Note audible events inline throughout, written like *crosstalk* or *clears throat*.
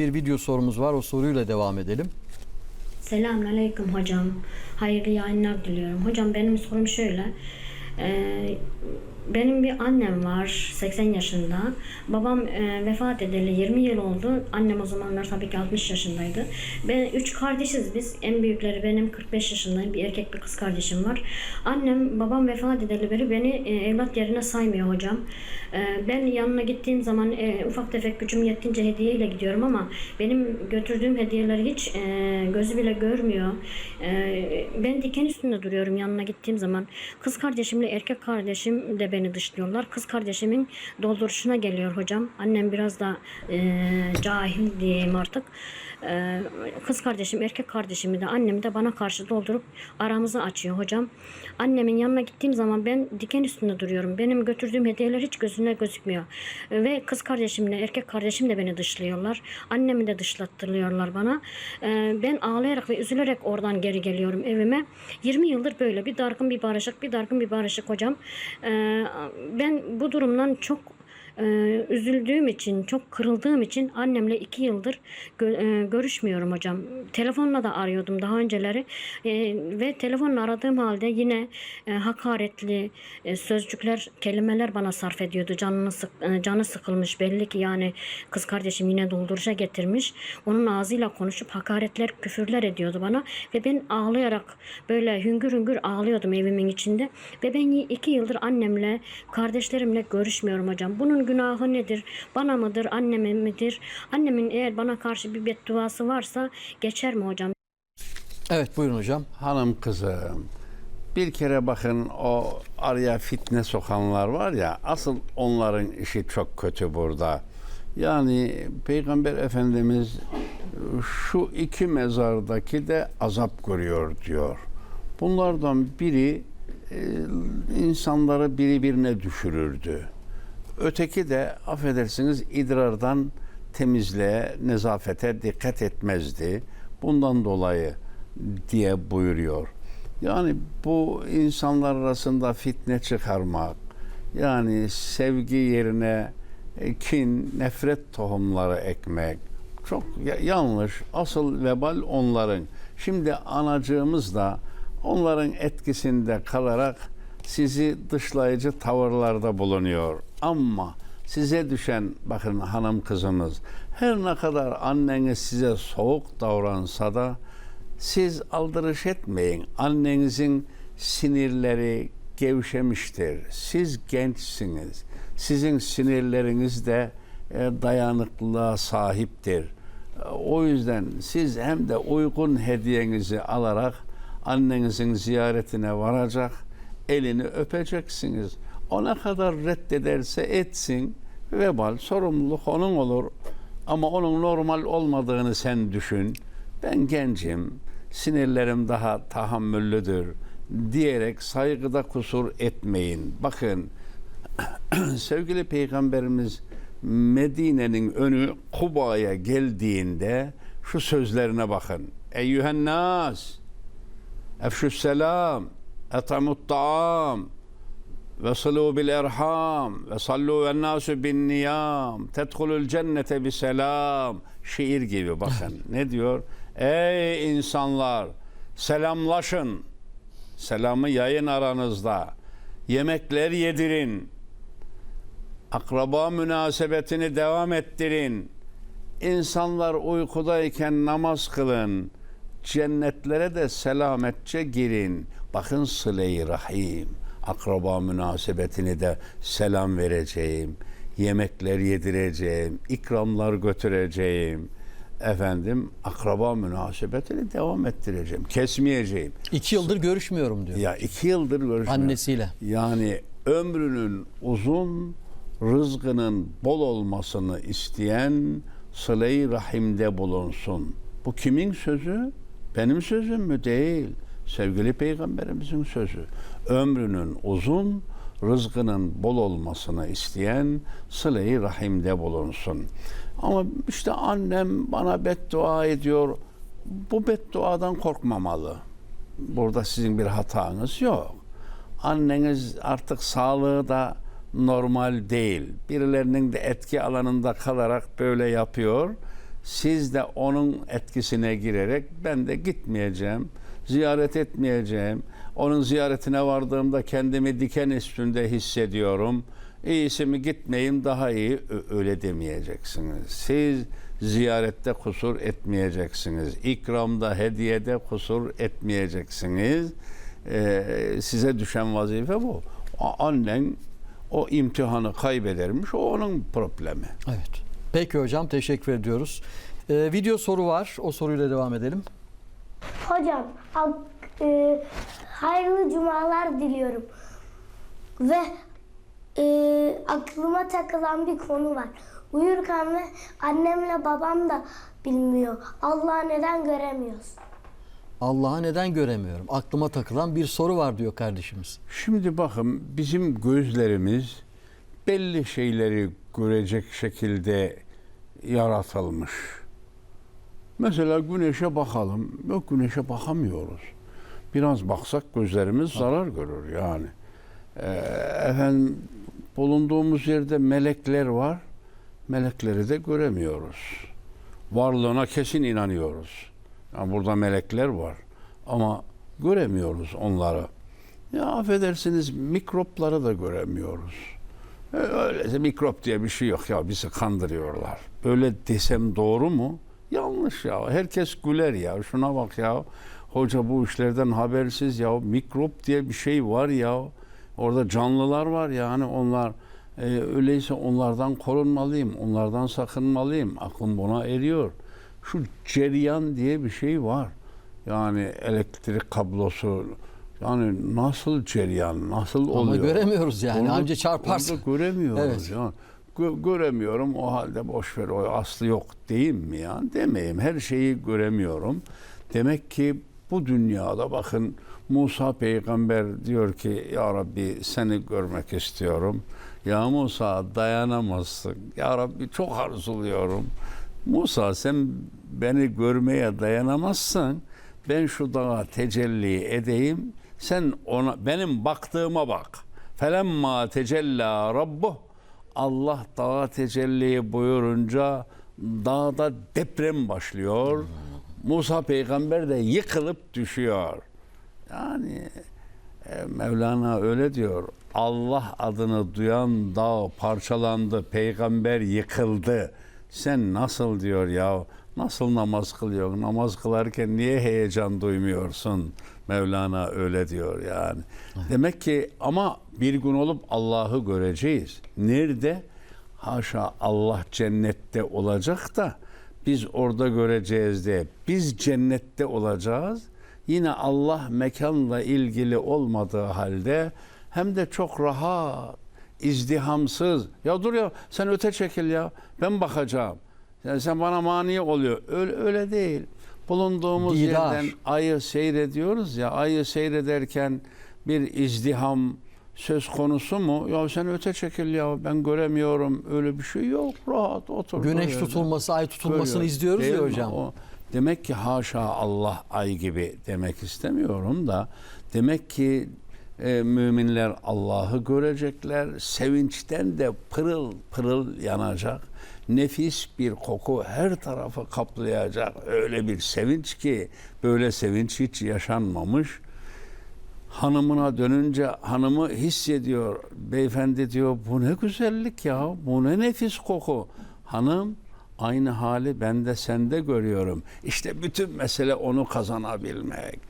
bir video sorumuz var. O soruyla devam edelim. Selamünaleyküm hocam. Hayırlı yayınlar diliyorum. Hocam benim sorum şöyle. Ee, benim bir annem var 80 yaşında. Babam e, vefat edeli 20 yıl oldu. Annem o zamanlar tabii ki 60 yaşındaydı. Ben üç kardeşiz biz. En büyükleri benim 45 yaşındayım. Bir erkek bir kız kardeşim var. Annem babam vefat edeli beri beni e, evlat yerine saymıyor hocam. E, ben yanına gittiğim zaman e, ufak tefek gücüm yettiğince hediyeyle gidiyorum ama benim götürdüğüm hediyeleri hiç e, gözü bile görmüyor. E, ben diken üstünde duruyorum yanına gittiğim zaman. Kız kardeşimle erkek kardeşim de beni dışlıyorlar. Kız kardeşimin dolduruşuna geliyor hocam. Annem biraz da e, cahil diyeyim artık. E, kız kardeşim, erkek kardeşimi de annemi de bana karşı doldurup aramızı açıyor hocam. Annemin yanına gittiğim zaman ben diken üstünde duruyorum. Benim götürdüğüm hediyeler hiç gözüne gözükmüyor. Ve kız kardeşimle erkek kardeşim de beni dışlıyorlar. Annemi de dışlattırıyorlar bana. E, ben ağlayarak ve üzülerek oradan geri geliyorum evime. 20 yıldır böyle bir dargın bir barışık, bir dargın bir barışık hocam. E, ben bu durumdan çok e, üzüldüğüm için, çok kırıldığım için annemle iki yıldır gö- e, görüşmüyorum hocam. Telefonla da arıyordum daha önceleri E, ve telefonla aradığım halde yine e, hakaretli e, sözcükler, kelimeler bana sarf ediyordu. Canını sık, e, canı sıkılmış belli ki yani kız kardeşim yine dolduruşa getirmiş. Onun ağzıyla konuşup hakaretler, küfürler ediyordu bana ve ben ağlayarak böyle hüngür hüngür ağlıyordum evimin içinde ve ben iki yıldır annemle, kardeşlerimle görüşmüyorum hocam. Bunun günahı nedir? Bana mıdır, anneme midir? Annemin eğer bana karşı bir bedduası varsa geçer mi hocam? Evet buyurun hocam. Hanım kızım bir kere bakın o araya fitne sokanlar var ya asıl onların işi çok kötü burada. Yani Peygamber Efendimiz şu iki mezardaki de azap görüyor diyor. Bunlardan biri e, insanları birbirine düşürürdü. Öteki de affedersiniz idrardan temizliğe, nezafete dikkat etmezdi. Bundan dolayı diye buyuruyor. Yani bu insanlar arasında fitne çıkarmak, yani sevgi yerine e, kin, nefret tohumları ekmek çok ya- yanlış. Asıl vebal onların. Şimdi anacığımız da onların etkisinde kalarak sizi dışlayıcı tavırlarda bulunuyor. Ama size düşen bakın hanım kızımız her ne kadar anneniz size soğuk davransa da siz aldırış etmeyin. Annenizin sinirleri gevşemiştir. Siz gençsiniz. Sizin sinirleriniz de e, dayanıklılığa sahiptir. O yüzden siz hem de uygun hediyenizi alarak annenizin ziyaretine varacak, elini öpeceksiniz. O ne kadar reddederse etsin, vebal, sorumluluk onun olur. Ama onun normal olmadığını sen düşün. Ben gencim, sinirlerim daha tahammüllüdür diyerek saygıda kusur etmeyin. Bakın *clears throat* sevgili peygamberimiz Medine'nin önü Kuba'ya geldiğinde şu sözlerine bakın. Eyyühen nas efşü's selam etamut taam ve sılu bil erham ve sallu ve nasu bin niyam tedhulul cennete bi selam şiir gibi bakın. *laughs* Ne diyor? Ey insanlar selamlaşın. Selamı yayın aranızda. Yemekler yedirin. Akraba münasebetini devam ettirin. İnsanlar uykudayken namaz kılın cennetlere de selametçe girin bakın sıle-i rahim akraba münasebetini de selam vereceğim yemekler yedireceğim ikramlar götüreceğim efendim akraba münasebetini devam ettireceğim kesmeyeceğim İki yıldır görüşmüyorum diyor. ya iki yıldır görüşmüyorum. Annesiyle. Yani ömrünün uzun, rızkının bol olmasını isteyen sıle-i rahimde bulunsun. Bu kimin sözü? Benim sözüm mü? Değil. Sevgili Peygamberimizin sözü. Ömrünün uzun, rızkının bol olmasını isteyen sıle-i rahimde bulunsun. Ama işte annem bana beddua ediyor. Bu bedduadan korkmamalı. Burada sizin bir hatanız yok. Anneniz artık sağlığı da normal değil. Birilerinin de etki alanında kalarak böyle yapıyor. Siz de onun etkisine girerek ben de gitmeyeceğim, ziyaret etmeyeceğim. Onun ziyaretine vardığımda kendimi diken üstünde hissediyorum. İyisi mi gitmeyeyim daha iyi öyle demeyeceksiniz. Siz ziyarette kusur etmeyeceksiniz. İkramda, hediyede kusur etmeyeceksiniz. Ee, size düşen vazife bu. Annen o imtihanı kaybedermiş, o onun problemi. Evet. Peki hocam teşekkür ediyoruz. Ee, video soru var. O soruyla devam edelim. Hocam, e, hayırlı cumalar diliyorum. Ve e, aklıma takılan bir konu var. Uyurken ve annemle babam da bilmiyor. Allah'ı neden göremiyoruz? Allah'ı neden göremiyorum? Aklıma takılan bir soru var diyor kardeşimiz. Şimdi bakın bizim gözlerimiz belli şeyleri görecek şekilde yaratılmış. Mesela güneşe bakalım. Yok güneşe bakamıyoruz. Biraz baksak gözlerimiz zarar görür yani. Ee, efendim bulunduğumuz yerde melekler var. Melekleri de göremiyoruz. Varlığına kesin inanıyoruz. Yani burada melekler var. Ama göremiyoruz onları. Ya affedersiniz mikropları da göremiyoruz. E, Öyleyse mikrop diye bir şey yok ya bizi kandırıyorlar. Böyle desem doğru mu? Yanlış ya. Herkes güler ya. Şuna bak ya. Hoca bu işlerden habersiz ya. Mikrop diye bir şey var ya. Orada canlılar var yani onlar e, öyleyse onlardan korunmalıyım. Onlardan sakınmalıyım. Aklım buna eriyor. Şu cereyan diye bir şey var. Yani elektrik kablosu yani nasıl cereyan, nasıl Ama oluyor? göremiyoruz yani. Onu- Anca çarparsa. onu göremiyoruz Evet. ya. Gö- göremiyorum o halde boş ver o aslı yok diyeyim mi ya? Demeyeyim. Her şeyi göremiyorum. Demek ki bu dünyada bakın Musa peygamber diyor ki ya Rabbi seni görmek istiyorum. Ya Musa dayanamazsın. Ya Rabbi çok arzuluyorum. Musa sen beni görmeye dayanamazsın. Ben şu dağa tecelli edeyim. Sen ona benim baktığıma bak. Felemma tecella rabbuh Allah dağa tecelli buyurunca dağda deprem başlıyor. Musa peygamber de yıkılıp düşüyor. Yani e, Mevlana öyle diyor. Allah adını duyan dağ parçalandı, peygamber yıkıldı. Sen nasıl diyor ya? Nasıl namaz kılıyorsun? Namaz kılarken niye heyecan duymuyorsun? Mevlana öyle diyor yani. Demek ki ama bir gün olup Allah'ı göreceğiz. Nerede? Haşa Allah cennette olacak da biz orada göreceğiz de biz cennette olacağız. Yine Allah mekanla ilgili olmadığı halde hem de çok rahat, izdihamsız. Ya dur ya sen öte çekil ya ben bakacağım. Yani sen bana mani oluyor. Öyle, öyle değil. Bulunduğumuz Didar. yerden ayı seyrediyoruz ya ayı seyrederken bir izdiham söz konusu mu? Ya sen öte çekil ya ben göremiyorum. Öyle bir şey yok. Rahat otur. Güneş Öyle. tutulması, ay tutulmasını Görüyor. izliyoruz Değil ya hocam. O, demek ki haşa Allah ay gibi demek istemiyorum da demek ki e, müminler Allah'ı görecekler. Sevinçten de pırıl pırıl yanacak. Nefis bir koku her tarafı kaplayacak. Öyle bir sevinç ki böyle sevinç hiç yaşanmamış. Hanımına dönünce hanımı hissediyor. Beyefendi diyor bu ne güzellik ya. Bu ne nefis koku. Hanım aynı hali ben de sende görüyorum. İşte bütün mesele onu kazanabilmek.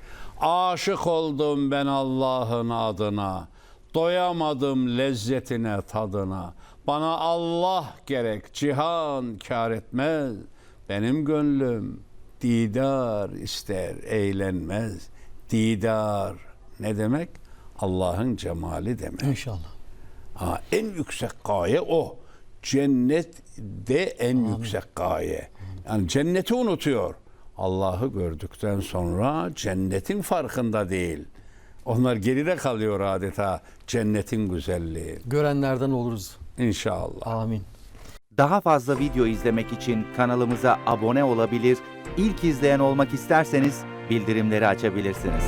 Aşık oldum ben Allah'ın adına. Doyamadım lezzetine tadına. Bana Allah gerek cihan kar etmez. Benim gönlüm didar ister eğlenmez. Didar ne demek? Allah'ın cemali demek. İnşallah. Ha, en yüksek gaye o. Cennet de en yüksek gaye. Yani cenneti unutuyor. Allah'ı gördükten sonra cennetin farkında değil. Onlar geride kalıyor adeta cennetin güzelliği. Görenlerden oluruz. İnşallah. Amin. Daha fazla video izlemek için kanalımıza abone olabilir, ilk izleyen olmak isterseniz bildirimleri açabilirsiniz.